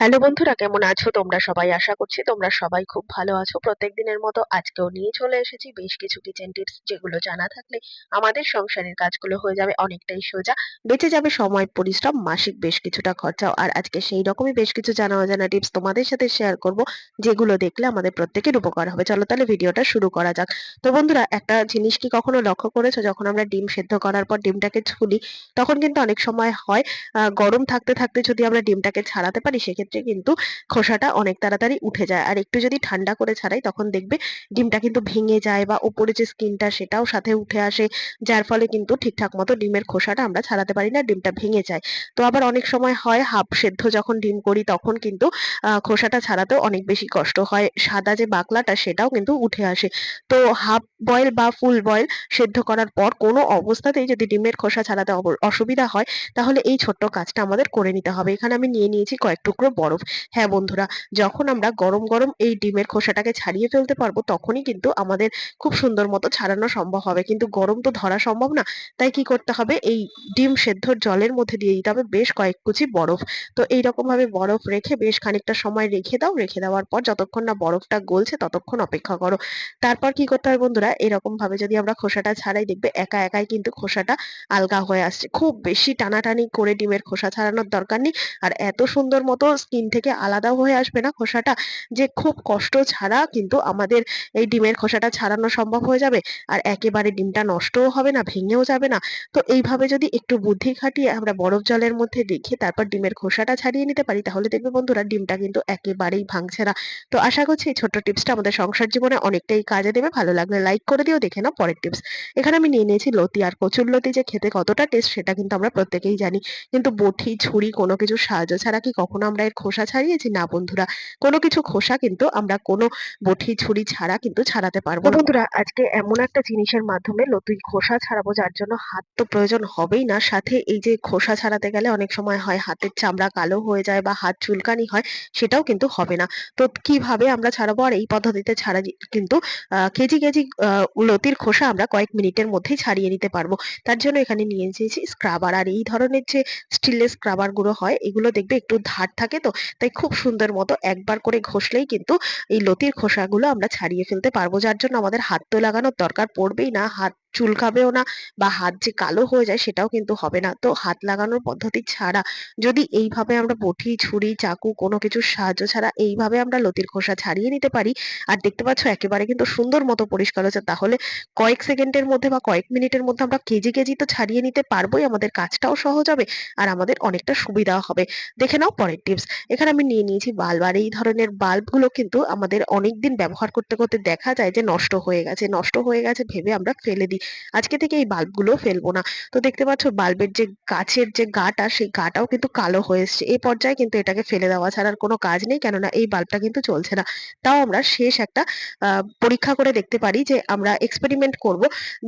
Hello বন্ধুরা, কেমন আছো? তোমরা সবাই আশা করছি তোমরা সবাই খুব ভালো আছো। প্রত্যেক দিনের মতো আজকেও নিয়ে চলে এসেছি বেশ কিছু কিচেন টিপস যেগুলো জানা থাকলে আমাদের সংসারের কাজগুলো হয়ে যাবে অনেকটাই সোজা। বেঁচে যাবে সময়, পরিশ্রম, মাসিক বেশ কিছুটা খরচাও। আর আজকে সেই রকমই বেশ কিছু জানা অজানা টিপস তোমাদের সাথে শেয়ার করব, যেগুলো দেখলে আমাদের প্রত্যেকের উপকার হবে। চলো তাহলে ভিডিওটা শুরু করা যাক। তো বন্ধুরা, একটা জিনিস কি কখনো লক্ষ্য করেছ? যখন আমরা ডিম সেদ্ধ করার পর ডিমটাকে ছুলি, তখন কিন্তু অনেক সময় হয় গরম থাকতে থাকতে যদি আমরা ডিমটাকে ছাড়াতে পারি, সেক্ষেত্রে কিন্তু খোসাটা অনেক তাড়াতাড়ি উঠে যায়। আর একটু যদি ঠান্ডা করে ছাড়াই তখন দেখবে ডিমটা কিন্তু ভেঙে যায় বা ওপরে যে স্কিনটা সেটাও সাথে উঠে আসে, যার ফলে কিন্তু ঠিকঠাক মতো ডিমের খোসাটা আমরা ছাড়াতে পারি না, ডিমটা ভেঙে যায়। তো আবার অনেক সময় হয় হাফ সেদ্ধ যখন ডিম করি তখন কিন্তু খোসাটা ছাড়াতেও অনেক বেশি কষ্ট হয়, সাদা যে বাকলাটা সেটাও কিন্তু উঠে আসে। তো হাফ বয়েল বা ফুল বয়েল সেদ্ধ করার পর কোনো অবস্থাতেই যদি ডিমের খোসা ছাড়াতে অসুবিধা হয়, তাহলে এই ছোট্ট কাজটা আমাদের করে নিতে হবে। এখানে আমি নিয়ে নিয়েছি কয়েক টুকরো বরফ। হ্যাঁ বন্ধুরা, যখন আমরা গরম গরম এই ডিমের খোসাটাকে ছাড়িয়ে ফেলতে পারব, তখনই কিন্তু আমাদের খুব সুন্দর মতো ছাড়ানো সম্ভব হবে। কিন্তু গরম তো ধরা সম্ভব না, তাই কি করতে হবে? এই ডিম সেদ্ধর জলের মধ্যে দিয়ে দিতে হবে বেশ কয়েক কুচি বরফ। তো এইরকম ভাবে বরফ রেখে বেশ খানিকটা সময় রেখে দাও। রেখে দেওয়ার পর যতক্ষণ না বরফটা গলছে ততক্ষণ অপেক্ষা করো। তারপর কি করতে হবে বন্ধুরা? এরকম ভাবে যদি আমরা খোসাটা ছাড়াই, দেখবে একা একাই কিন্তু খোসাটা আলগা হয়ে আসছে। খুব বেশি টানাটানি করে ডিমের খোসা ছাড়ানোর দরকার নেই। আর এত সুন্দর মতো স্কিন থেকে আলাদা হয়ে আসবে না খোসাটা। যে খুব কষ্ট ছাড়া কিন্তু আমাদের এই ডিমের খোসাটা ছাড়ানো সম্ভব হয়ে যাবে। আর একেবারে ডিমটা নষ্টও হবে না, ভেঙেও যাবে না। তো এইভাবে যদি একটু বুদ্ধি খাটিয়ে আমরা বরফ জলের মধ্যে রেখে তারপর ডিমের খোসাটা ছাড়িয়ে নিতে পারি, তাহলে দেখবে বন্ধুরা ডিমটা কিন্তু একেবারেই ভাঙছে না। তো আশা করছি এই ছোট্ট টিপসটা আমাদের সংসার জীবনে অনেকটাই কাজে দেবে। ভালো লাগলে লাইক করে দিও, দেখে নাও পরের টিপস। এখানে আমি নিয়ে নিয়েছি লতি আর কচুর লতি, যে খেতে কতটা টেস্ট সেটা কিন্তু আমরা প্রত্যেকেই জানি। কিন্তু বটি, ছুরি কোনো কিছু সাহায্য ছাড়া কি কখনো আমরা এর খোসা ছাড়িয়েছি না বন্ধুরা কোনো কিছু খোসা কিন্তু আমরা কোনো বটি ছুরি ছাড়া কিন্তু ছাড়াতে পারব বন্ধুরা আজকে এমন একটা জিনিসের মাধ্যমে লতুই খোসা ছাড়াবো যার জন্য হাত তো প্রয়োজন হবেই না। সাথে এই যে খোসা ছাড়াতে গেলে অনেক সময় হয় হাতের চামড়া কালো হয়ে যায় বা হাত চুলকানি হয় সেটাও কিন্তু হবে না। তো কীভাবে আমরা ছাড়াবো? আর এই পদ্ধতিতে ছাড়া কিন্তু কেজি কেজি আহ, লতির খোসা আমরা কয়েক মিনিটের মধ্যেই ছাড়িয়ে নিতে পারব। তার জন্য এখানে নিয়ে এসেছি স্ক্রাবার আর এই ধরনের যে স্টিলের স্ক্রাবারগুলো হয় এগুলো দেখবে একটু ধার থাকে তো তাই খুব সুন্দর মতো একবার করে ঘষলেই কিন্তু এই লতির খোসাগুলো আমরা ছাড়িয়ে ফেলতে পারব। যার জন্য আমাদের হাত তো লাগানোর দরকার পড়বেই না, হাত চুলকাবেও না বা হাত যে কালো হয়ে যায় সেটাও কিন্তু হবে না। তো হাত লাগানোর পদ্ধতি ছাড়া যদি এইভাবে আমরা বটি, ছুরি, চাকু কোনো কিছুর সাহায্য ছাড়া এইভাবে আমরা লতির খোসা ছাড়িয়ে নিতে পারি আর দেখতে পাচ্ছ একেবারে কিন্তু সুন্দর মতো পরিষ্কার হচ্ছে তাহলে কয়েক সেকেন্ডের মধ্যে বা কয়েক মিনিটের মধ্যে আমরা কেজি কেজি তো ছাড়িয়ে নিতে পারবোই, আমাদের কাজটাও সহজ হবে আর আমাদের অনেকটা সুবিধা হবে। দেখে নাও পরের টিপস। এখানে আমি নিয়ে নিয়েছি বাল্ব আর এই ধরনের বাল্বগুলো কিন্তু আমাদের অনেকদিন ব্যবহার করতে করতে দেখা যায় যে নষ্ট হয়ে গেছে, নষ্ট হয়ে গেছে ভেবে আমরা ফেলে দিই। আজকে থেকে এই বাল্বগুলো ফেলব না। তো দেখতে পাচ্ছ বাল্বের যে গাছের যে গাটা, সেই গাটাও কিন্তু কালো হয়ে এসছে। এই পর্যায়ে কিন্তু এটাকে ফেলে দেওয়া ছাড়া আর কোনো কাজ নেই, কেননা এই বাল্বটা কিন্তু চলছে না। তাও আমরা শেষ একটা পরীক্ষা করে দেখতে পারি যে আমরা এক্সপেরিমেন্ট করব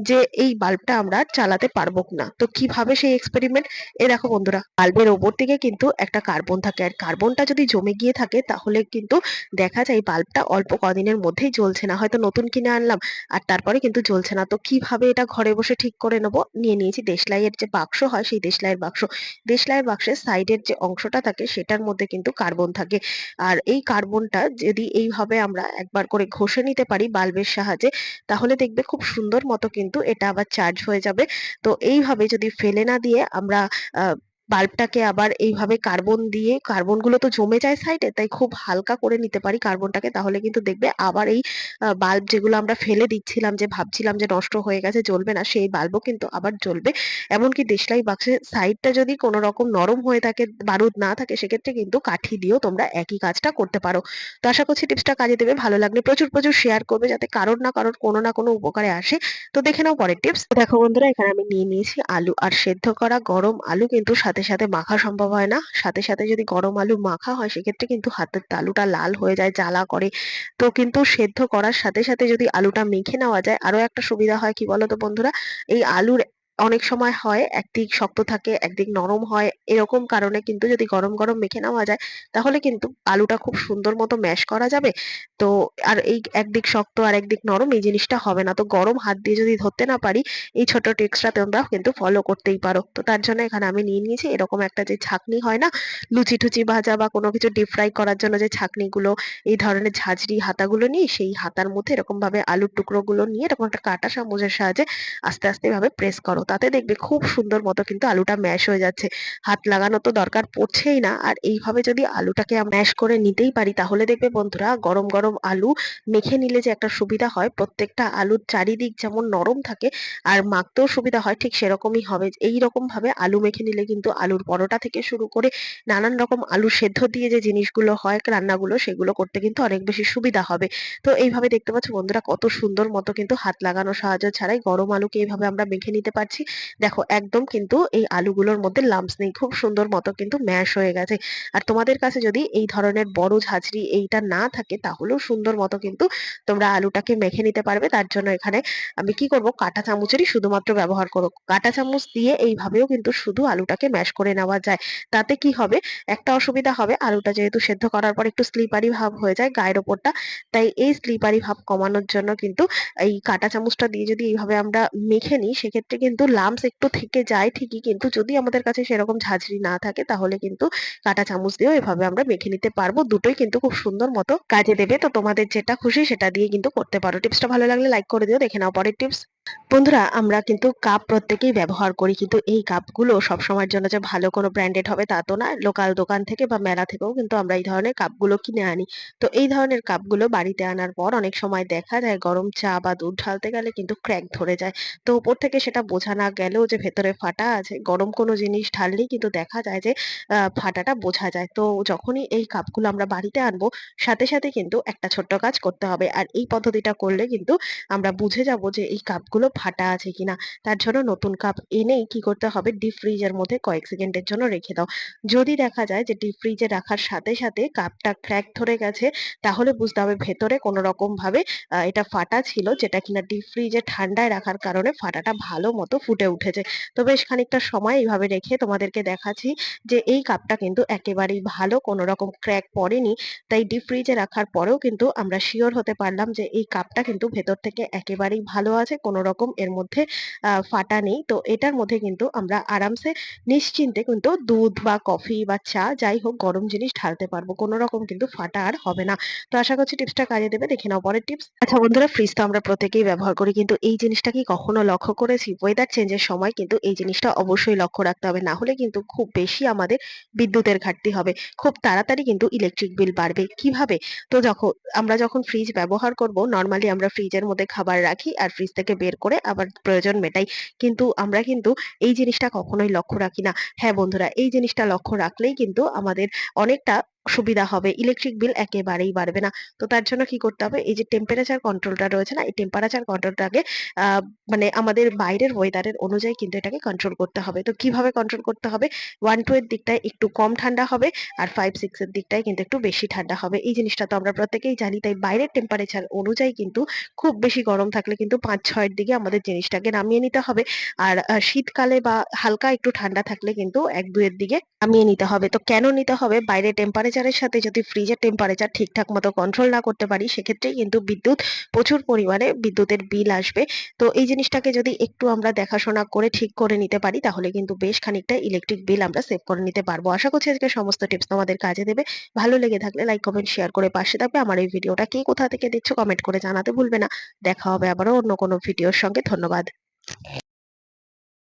যে এই বাল্বটা আমরা চালাতে পারব না তো কীভাবে সেই এক্সপেরিমেন্ট এ দেখো বন্ধুরা, বাল্বের ওপর থেকে কিন্তু একটা কার্বন থাকে। আর কার্বনটা যদি জমে গিয়ে থাকে, তাহলে কিন্তু দেখা যায় বাল্বটা অল্প কদিনের মধ্যেই জ্বলছে না। হয়তো নতুন কিনে আনলাম, আর তারপরে কিন্তু জ্বলছে না। তো কীভাবে এটা ঘরে বসে ঠিক করে নেব। নিয়ে নিয়েছি দেশলাইয়ের যে বাক্স হয় সেই দেশলাইয়ের বাক্স। দেশলাইয়ের বাক্সের সাইডের যে অংশটা থাকে সেটার মধ্যে কিন্তু কার্বন থাকে। আর এই কার্বনটা যদি এইভাবে আমরা একবার করে ঘষে নিতে পারি বাল্বের সাহায্যে, তাহলে দেখবে খুব সুন্দর মতো কিন্তু এটা আবার চার্জ হয়ে যাবে। তো এইভাবে যদি ফেলে না দিয়ে আমরা বাল্বটাকে আবার এইভাবে কার্বন দিয়ে কার্বনগুলো তো জমে যায় সাইডে তাই খুব হালকা করে নিতে পারি কার্বনটাকে, তাহলে কিন্তু দেখবে আবার এই বাল্ব যেগুলো আমরা ফেলে দিচ্ছিলাম, যে ভাবছিলাম যে নষ্ট হয়ে গেছে, জ্বলবে না, সেই বাল্বও কিন্তু আবার জ্বলবে। এমনকি দেশলাই বাক্সের সাইডটা যদি কোনো রকম নরম হয়ে থাকে, বারুদ না থাকে, সেক্ষেত্রে কিন্তু কাঠি দিয়েও তোমরা একই কাজটা করতে পারো। তো আশা করছি টিপসটা কাজে দেবে, ভালো লাগলে প্রচুর প্রচুর শেয়ার করবে, যাতে কারোর না কারোর কোনো না কোনো উপকারে আসে। তো দেখে নাও পরের টিপস দেখো বন্ধুরা, এখানে আমি নিয়ে নিয়েছি আলু, আর সেদ্ধ করা গরম আলু কিন্তু সাথে সাথে মাখা সম্ভব হয় না। সাথে সাথে যদি গরম আলু মাখা হয়, সেক্ষেত্রে কিন্তু হাতের তালুটা লাল হয়ে যায়, জ্বালা করে। তো কিন্তু সেদ্ধ করার সাথে সাথে যদি আলুটা মেখে নেওয়া যায় আরও একটা সুবিধা হয় কি বলতো বন্ধুরা? এই আলুর অনেক সময় হয়, একদিক শক্ত থাকে, একদিক নরম হয়, এরকম কারণে কিন্তু যদি গরম গরম মেখে নেওয়া যায়, তাহলে কিন্তু আলুটা খুব সুন্দর মতো ম্যাশ করা যাবে। তো আর এই একদিক শক্ত আর একদিক নরম এই জিনিসটা হবে না। তো গরম হাত দিয়ে যদি ধরতে না পারি, এই ছোট টিপসটা তোমরা কিন্তু ফলো করতেই পারো। তো তার জন্য এখানে আমি নিয়ে নিয়েছি এরকম একটা যে ছাকনি হয় না, লুচি টুচি ভাজা বা কোনো কিছু ডিপ ফ্রাই করার জন্য যে ছাকনিগুলো, এই ধরনের ঝাঁঝরি হাতাগুলো নিয়ে সেই হাতার মধ্যে এরকম ভাবে আলুর টুকরোগুলো নিয়ে এরকম একটা কাঁটা চামচের সাহায্যে আস্তে আস্তে এভাবে প্রেস করো। তাতে দেখবে খুব সুন্দর মতো কিন্তু আলুটা ম্যাশ হয়ে যাচ্ছে। হাত লাগানো তো দরকার পড়ছেই না। আর এইভাবে যদি আলুটাকে ম্যাশ করে নিতেই পারি, তাহলে দেখবে বন্ধুরা গরম গরম আলু মেখে নিলে যে একটা সুবিধা হয়, প্রত্যেকটা আলুর চারিদিক যেমন নরম থাকে আর মাখতেও সুবিধা হয়, ঠিক সেরকমই হবে। এই রকম ভাবে আলু মেখে নিলে কিন্তু আলুর পরোটা থেকে শুরু করে নানান রকম আলু সেদ্ধ দিয়ে যে জিনিসগুলো হয়, রান্নাগুলো, সেগুলো করতে কিন্তু অনেক বেশি সুবিধা হবে। তো এইভাবে দেখতে পাচ্ছ বন্ধুরা কত সুন্দর মতো কিন্তু হাত লাগানো সাহায্য ছাড়াই গরম আলুকে এইভাবে আমরা মেখে নিতে পারছি। দেখো, একদম কিন্তু এই আলুগুলোর মধ্যে লাম্পস নেই, খুব সুন্দর মতো কিন্তু ম্যাশ হয়ে গেছে। আর তোমাদের কাছে যদি এই ধরনের বড় ঝাঁঝরি এইটা না থাকে, তাহলেও সুন্দর মতো কিন্তু তোমরা আলুটাকে মেখে নিতে পারবে। তার জন্য এখানে আমি কি করব? কাঁটা চামচেরই শুধুমাত্র ব্যবহার করো কাঁটা চামচ দিয়ে এইভাবেও কিন্তু শুধু আলুটাকে ম্যাশ করে নেওয়া যায়। তাতে কি হবে? একটা অসুবিধা হবে, আলুটা যেহেতু সেদ্ধ করার পর একটু স্লিপারি ভাব হয়ে যায় গায়ের ওপরটা, তাই এই স্লিপারি ভাব কমানোর জন্য কিন্তু এই কাঁটা চামচটা দিয়ে যদি এইভাবে আমরা মেখে নিই, সেক্ষেত্রে কিন্তু লাম্পস একটু থেকে যায় ঠিকই, কিন্তু যদি আমাদের কাছে সেরকম ঝাঁঝরি না থাকে, তাহলে কিন্তু কাঁটা চামচ দিয়েও এভাবে আমরা মেখে নিতে পারব। দুটোই কিন্তু খুব সুন্দর মতো কাজে দেবে। তো তোমাদের যেটা খুশি সেটা দিয়ে কিন্তু করতে পারো। টিপসটা ভালো লাগলে লাইক করে দিও। দেখে নাও পরের টিপস। বন্ধুরা, আমরা কিন্তু কাপ প্রত্যেকেই ব্যবহার করি, কিন্তু এই কাপগুলো সবসময়ের জন্য যে ভালো কোনো ব্র্যান্ডেড হবে তা তো না। লোকাল দোকান থেকে বা মেলা থেকেও কিন্তু আমরা এই ধরনের কাপগুলো কিনে আনি। তো এই ধরনের কাপগুলো বাড়িতে আনার পর অনেক সময় দেখা যায় গরম চা বা দুধ ঢালতে গেলে কিন্তু ক্র্যাক ধরে যায়। তো উপর থেকে সেটা বোঝা না গেলেও যে ভেতরে ফাটা আছে, গরম কোনো জিনিস ঢাললেই কিন্তু দেখা যায় যে ফাটাটা বোঝা যায়। তো যখনই এই কাপগুলো আমরা বাড়িতে আনব, সাথে সাথে কিন্তু একটা ছোট্ট কাজ করতে হবে। আর এই পদ্ধতিটা করলে কিন্তু আমরা বুঝে যাব যে এই কাপগুলো ফাটা আছে কিনা, তার জন্য নতুন কাপ এনেই কি করতে হবে? ডিপ ফ্রিজের মধ্যে কয়েক সেকেন্ডের জন্য রেখে দাও। যদি দেখা যায় যে ডিপ ফ্রিজে রাখার সাথে সাথে কাপটা ক্র্যাক ধরে গেছে, তাহলে বুঝতে হবে ভেতরে কোনো রকম ভাবে এটা ফাটা ছিল যেটা কিনা ডিপ ফ্রিজে ঠান্ডায় রাখার কারণে ফাটাটা ভালো মতো ফুটে উঠেছে। তো বেশ খানিকটা সময় এইভাবে রেখে তোমাদেরকে দেখাচ্ছি যে এই কাপটা কিন্তু একেবারেই ভালো, কোনো রকম ক্র্যাক পড়েনি। তাই ডিপ ফ্রিজে রাখার পরেও কিন্তু আমরা শিওর হতে পারলাম যে এই কাপটা কিন্তু ভেতর থেকে একেবারেই ভালো আছে, কোনো রকম এর মধ্যে ফাটা নেই। তো এটার মধ্যে কিন্তু আমরা আরামসে নিশ্চিন্তে কিন্তু দুধ বা কফি বা চা যাই হোক গরম জিনিস ঢালতে পারব। কোনো রকম কিন্তু ফাটা আর হবে না। তো আশা করছি টিপসটা কাজে দেবে। দেখে নাও পরের টিপস। আচ্ছা বন্ধুরা ফ্রিজ তো আমরা প্রত্যেকেই ব্যবহার করি, কিন্তু এই জিনিসটা কি কখনো লক্ষ্য করেছি? ওয়েদার চেঞ্জের সময় কিন্তু এই জিনিসটা অবশ্যই লক্ষ্য রাখতে হবে। না হলে কিন্তু খুব বেশি আমাদের বিদ্যুতের ঘাটতি হবে। খুব তাড়াতাড়ি কিন্তু ইলেকট্রিক বিল বাড়বে। কীভাবে? তো যখন, আমরা যখন ফ্রিজ ব্যবহার করব নর্মালি আমরা ফ্রিজের মধ্যে খাবার রাখি আর ফ্রিজ থেকে বের করে আবার প্রয়োজন মেটাই। কিন্তু আমরা কিন্তু এই জিনিসটা কখনোই লক্ষ্য রাখি না। হ্যাঁ বন্ধুরা, এই জিনিসটা লক্ষ্য রাখলেই কিন্তু আমাদের অনেকটা সুবিধা হবে। ইলেকট্রিক বিল একেবারেই বাড়বে না। তো তার জন্য কি করতে হবে? এই যে টেম্পারেচার কন্ট্রোলটা রয়েছে না, এই টেম্পারেচার কন্ট্রোলটাকে মানে আমাদের বাইরের ওয়েদারের অনুযায়ী কিন্তু এটাকে কন্ট্রোল করতে হবে। তো কীভাবে কন্ট্রোল করতে হবে? ওয়ান টু এর দিকটায় একটু কম ঠান্ডা হবে আর ফাইভ সিক্স এর দিকটায় কিন্তু একটু বেশি ঠান্ডা হবে। এই জিনিসটা তো আমরা প্রত্যেকেই জানি, তাই বাইরের টেম্পারেচার অনুযায়ী কিন্তু খুব বেশি গরম থাকলে কিন্তু পাঁচ ছয়ের দিকে আমাদের জিনিসটাকে নামিয়ে নিতে হবে। আর শীতকালে বা হালকা একটু ঠান্ডা থাকলে কিন্তু এক দুয়ের দিকে নামিয়ে নিতে হবে। তো কেন নিতে হবে? বাইরে টেম্পারেচারের সাথে যদি ফ্রিজের টেম্পারেচার ঠিকঠাক মতো কন্ট্রোল না করতে পারি, সেক্ষেত্রেই কিন্তু বিদ্যুৎ, প্রচুর পরিমাণে বিদ্যুতের বিল আসবে। তো এই জিনিসটাকে যদি একটু আমরা দেখাশোনা করে ঠিক করে নিতে পারি, তাহলে কিন্তু বেশ খানিকটা ইলেকট্রিক বিল আমরা সেভ করে নিতে পারব। আশা করছি আজকে সমস্ত টিপস তোমাদের কাজে দেবে। ভালো লেগে থাকলে লাইক কমেন্ট শেয়ার করে পাশে থাকবে। আমার এই ভিডিওটা কে কোথা থেকে দেখছ কমেন্ট করে জানাতে ভুলবে না। দেখা হবে আবারও অন্য কোনো ভিডিওর সঙ্গে। ধন্যবাদ।